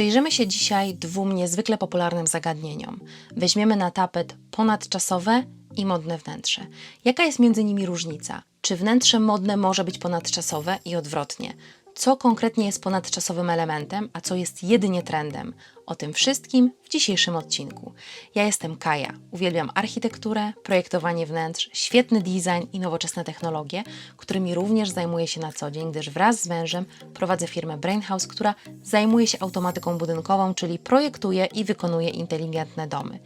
Przyjrzymy się dzisiaj dwóm niezwykle popularnym zagadnieniom. Weźmiemy na tapet ponadczasowe i modne wnętrze. Jaka jest między nimi różnica? Czy wnętrze modne może być ponadczasowe i odwrotnie? Co konkretnie jest ponadczasowym elementem, a co jest jedynie trendem? O tym wszystkim w dzisiejszym odcinku. Ja jestem Kaja. Uwielbiam architekturę, projektowanie wnętrz, świetny design i nowoczesne technologie, którymi również zajmuję się na co dzień, gdyż wraz z mężem prowadzę firmę Brainhouse, która zajmuje się automatyką budynkową, czyli projektuje i wykonuje inteligentne domy.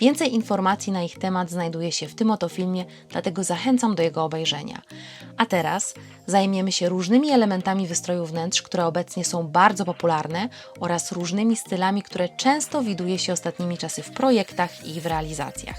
Więcej informacji na ich temat znajduje się w tym oto filmie, dlatego zachęcam do jego obejrzenia. A teraz zajmiemy się różnymi elementami wystroju wnętrz, które obecnie są bardzo popularne oraz różnymi stylami, które często widuje się ostatnimi czasy w projektach i w realizacjach.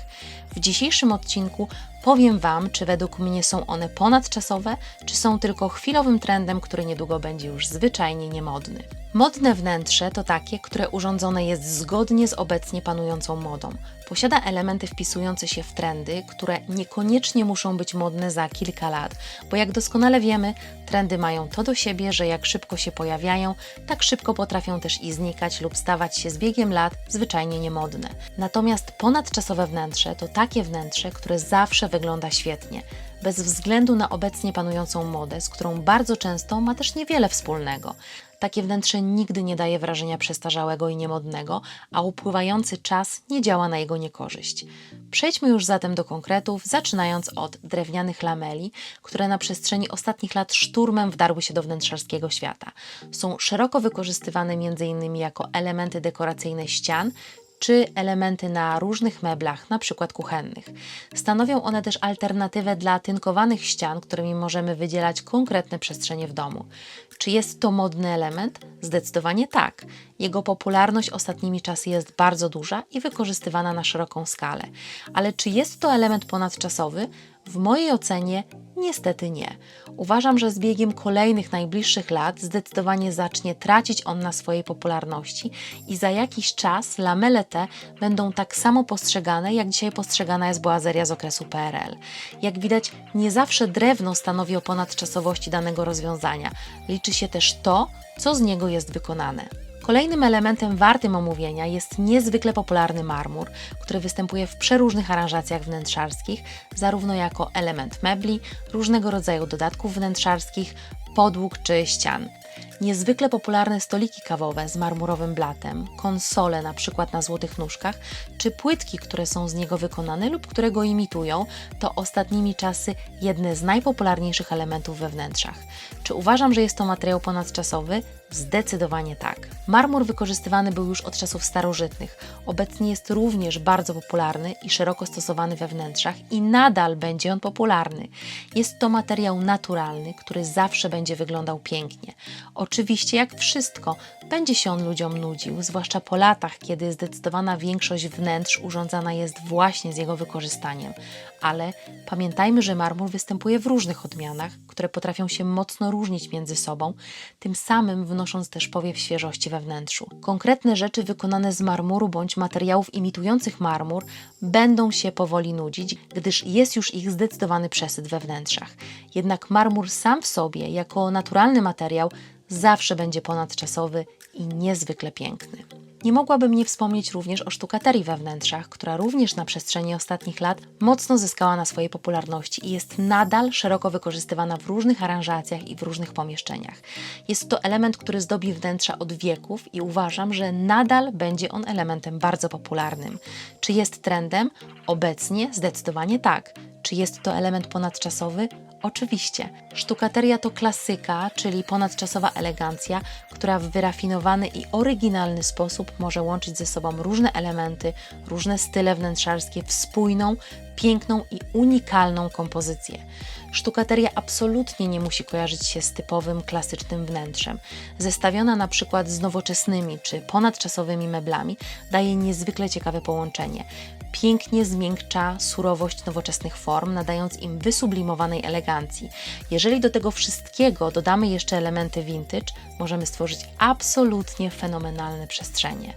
W dzisiejszym odcinku powiem Wam, czy według mnie są one ponadczasowe, czy są tylko chwilowym trendem, który niedługo będzie już zwyczajnie niemodny. Modne wnętrze to takie, które urządzone jest zgodnie z obecnie panującą modą. Posiada elementy wpisujące się w trendy, które niekoniecznie muszą być modne za kilka lat, bo jak doskonale wiemy, trendy mają to do siebie, że jak szybko się pojawiają, tak szybko potrafią też i znikać lub stawać się z biegiem lat zwyczajnie niemodne. Natomiast ponadczasowe wnętrze to takie wnętrze, które zawsze wygląda świetnie bez względu na obecnie panującą modę, z którą bardzo często ma też niewiele wspólnego. Takie wnętrze nigdy nie daje wrażenia przestarzałego i niemodnego, a upływający czas nie działa na jego niekorzyść. Przejdźmy już zatem do konkretów, zaczynając od drewnianych lameli, które na przestrzeni ostatnich lat szturmem wdarły się do wnętrzarskiego świata. Są szeroko wykorzystywane m.in. jako elementy dekoracyjne ścian, czy elementy na różnych meblach, na przykład kuchennych. Stanowią one też alternatywę dla tynkowanych ścian, którymi możemy wydzielać konkretne przestrzenie w domu. Czy jest to modny element? Zdecydowanie tak. Jego popularność ostatnimi czasy jest bardzo duża i wykorzystywana na szeroką skalę. Ale czy jest to element ponadczasowy? W mojej ocenie niestety nie. Uważam, że z biegiem kolejnych najbliższych lat zdecydowanie zacznie tracić on na swojej popularności i za jakiś czas lamele te będą tak samo postrzegane, jak dzisiaj postrzegana jest boazeria z okresu PRL. Jak widać, nie zawsze drewno stanowi o ponadczasowości danego rozwiązania. Liczy się też to, co z niego jest wykonane. Kolejnym elementem wartym omówienia jest niezwykle popularny marmur, który występuje w przeróżnych aranżacjach wnętrzarskich, zarówno jako element mebli, różnego rodzaju dodatków wnętrzarskich, podłóg czy ścian. Niezwykle popularne stoliki kawowe z marmurowym blatem, konsole na przykład na złotych nóżkach, czy płytki, które są z niego wykonane lub które go imitują, to ostatnimi czasy jedne z najpopularniejszych elementów we wnętrzach. Czy uważam, że jest to materiał ponadczasowy? Zdecydowanie tak. Marmur wykorzystywany był już od czasów starożytnych. Obecnie jest również bardzo popularny i szeroko stosowany we wnętrzach i nadal będzie on popularny. Jest to materiał naturalny, który zawsze będzie wyglądał pięknie. Oczywiście, jak wszystko, będzie się on ludziom nudził, zwłaszcza po latach, kiedy zdecydowana większość wnętrz urządzana jest właśnie z jego wykorzystaniem. Ale pamiętajmy, że marmur występuje w różnych odmianach, które potrafią się mocno różnić między sobą, tym samym wnosząc też powiew świeżości we wnętrzu. Konkretne rzeczy wykonane z marmuru bądź materiałów imitujących marmur będą się powoli nudzić, gdyż jest już ich zdecydowany przesyt we wnętrzach. Jednak marmur sam w sobie, jako naturalny materiał, zawsze będzie ponadczasowy i niezwykle piękny. Nie mogłabym nie wspomnieć również o sztukaterii we wnętrzach, która również na przestrzeni ostatnich lat mocno zyskała na swojej popularności i jest nadal szeroko wykorzystywana w różnych aranżacjach i w różnych pomieszczeniach. Jest to element, który zdobi wnętrza od wieków i uważam, że nadal będzie on elementem bardzo popularnym. Czy jest trendem? Obecnie zdecydowanie tak. Czy jest to element ponadczasowy? Oczywiście. Sztukateria to klasyka, czyli ponadczasowa elegancja, która w wyrafinowany i oryginalny sposób może łączyć ze sobą różne elementy, różne style wnętrzarskie w spójną, piękną i unikalną kompozycję. Sztukateria absolutnie nie musi kojarzyć się z typowym, klasycznym wnętrzem. Zestawiona na przykład z nowoczesnymi czy ponadczasowymi meblami, daje niezwykle ciekawe połączenie. Pięknie zmiękcza surowość nowoczesnych form, nadając im wysublimowanej elegancji. Jeżeli do tego wszystkiego dodamy jeszcze elementy vintage, możemy stworzyć absolutnie fenomenalne przestrzenie.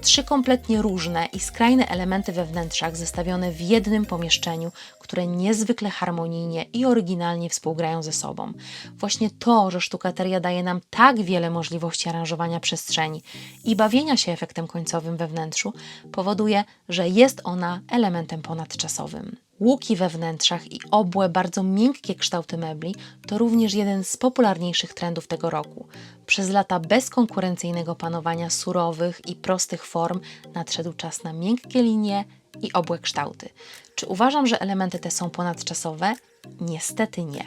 Trzy kompletnie różne i skrajne elementy we wnętrzach zestawione w jednym pomieszczeniu, które niezwykle harmonijnie i oryginalnie współgrają ze sobą. Właśnie to, że sztukateria daje nam tak wiele możliwości aranżowania przestrzeni i bawienia się efektem końcowym we wnętrzu, powoduje, że jest ona elementem ponadczasowym. Łuki we wnętrzach i obłe, bardzo miękkie kształty mebli to również jeden z popularniejszych trendów tego roku. Przez lata bezkonkurencyjnego panowania surowych i prostych form nadszedł czas na miękkie linie i obłe kształty. Czy uważam, że elementy te są ponadczasowe? Niestety nie.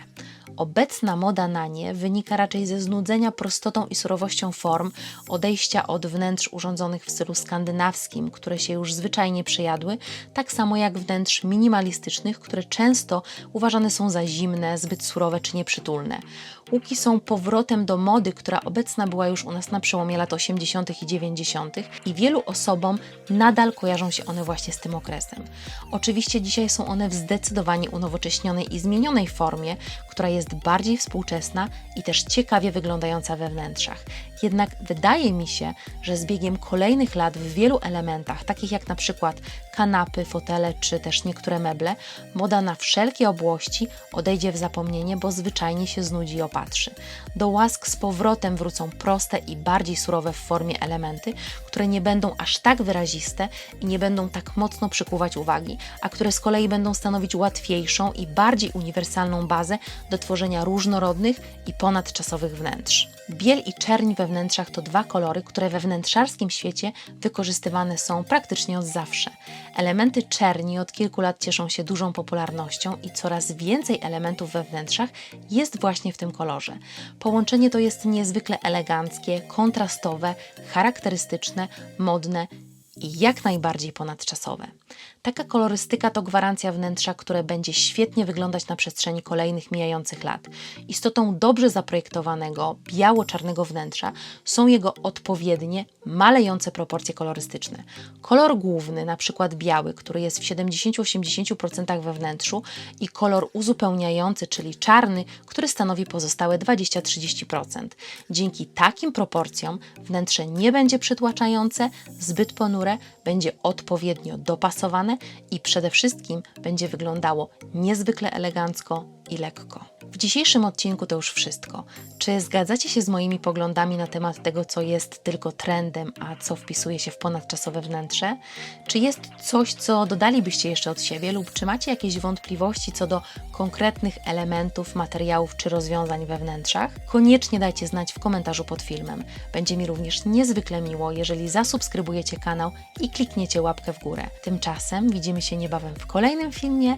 Obecna moda na nie wynika raczej ze znudzenia prostotą i surowością form, odejścia od wnętrz urządzonych w stylu skandynawskim, które się już zwyczajnie przejadły, tak samo jak wnętrz minimalistycznych, które często uważane są za zimne, zbyt surowe czy nieprzytulne. Łuki są powrotem do mody, która obecna była już u nas na przełomie lat 80. i 90. i wielu osobom nadal kojarzą się one właśnie z tym okresem. Oczywiście dzisiaj są one w zdecydowanie unowocześnionej i zmienionej formie, która jest bardziej współczesna i też ciekawie wyglądająca we wnętrzach. Jednak wydaje mi się, że z biegiem kolejnych lat w wielu elementach, takich jak na przykład kanapy, fotele czy też niektóre meble, moda na wszelkie obłości odejdzie w zapomnienie, bo zwyczajnie się znudzi i opatrzy. Do łask z powrotem wrócą proste i bardziej surowe w formie elementy, które nie będą aż tak wyraziste i nie będą tak mocno przykuwać uwagi, a które z kolei będą stanowić łatwiejszą i bardziej uniwersalną bazę do tworzenia różnorodnych i ponadczasowych wnętrz. Biel i czerń we wnętrzach to dwa kolory, które we wnętrzarskim świecie wykorzystywane są praktycznie od zawsze. Elementy czerni od kilku lat cieszą się dużą popularnością i coraz więcej elementów we wnętrzach jest właśnie w tym kolorze. Połączenie to jest niezwykle eleganckie, kontrastowe, charakterystyczne, modne i jak najbardziej ponadczasowe. Taka kolorystyka to gwarancja wnętrza, które będzie świetnie wyglądać na przestrzeni kolejnych mijających lat. Istotą dobrze zaprojektowanego, biało-czarnego wnętrza są jego odpowiednie, malejące proporcje kolorystyczne. Kolor główny, na przykład biały, który jest w 70-80% we wnętrzu i kolor uzupełniający, czyli czarny, który stanowi pozostałe 20-30%. Dzięki takim proporcjom wnętrze nie będzie przytłaczające, zbyt ponure, będzie odpowiednio dopasowane i przede wszystkim będzie wyglądało niezwykle elegancko i lekko. W dzisiejszym odcinku to już wszystko. Czy zgadzacie się z moimi poglądami na temat tego, co jest tylko trendem, a co wpisuje się w ponadczasowe wnętrze? Czy jest coś, co dodalibyście jeszcze od siebie, lub czy macie jakieś wątpliwości co do konkretnych elementów, materiałów czy rozwiązań we wnętrzach? Koniecznie dajcie znać w komentarzu pod filmem. Będzie mi również niezwykle miło, jeżeli zasubskrybujecie kanał i klikniecie łapkę w górę. Tymczasem widzimy się niebawem w kolejnym filmie.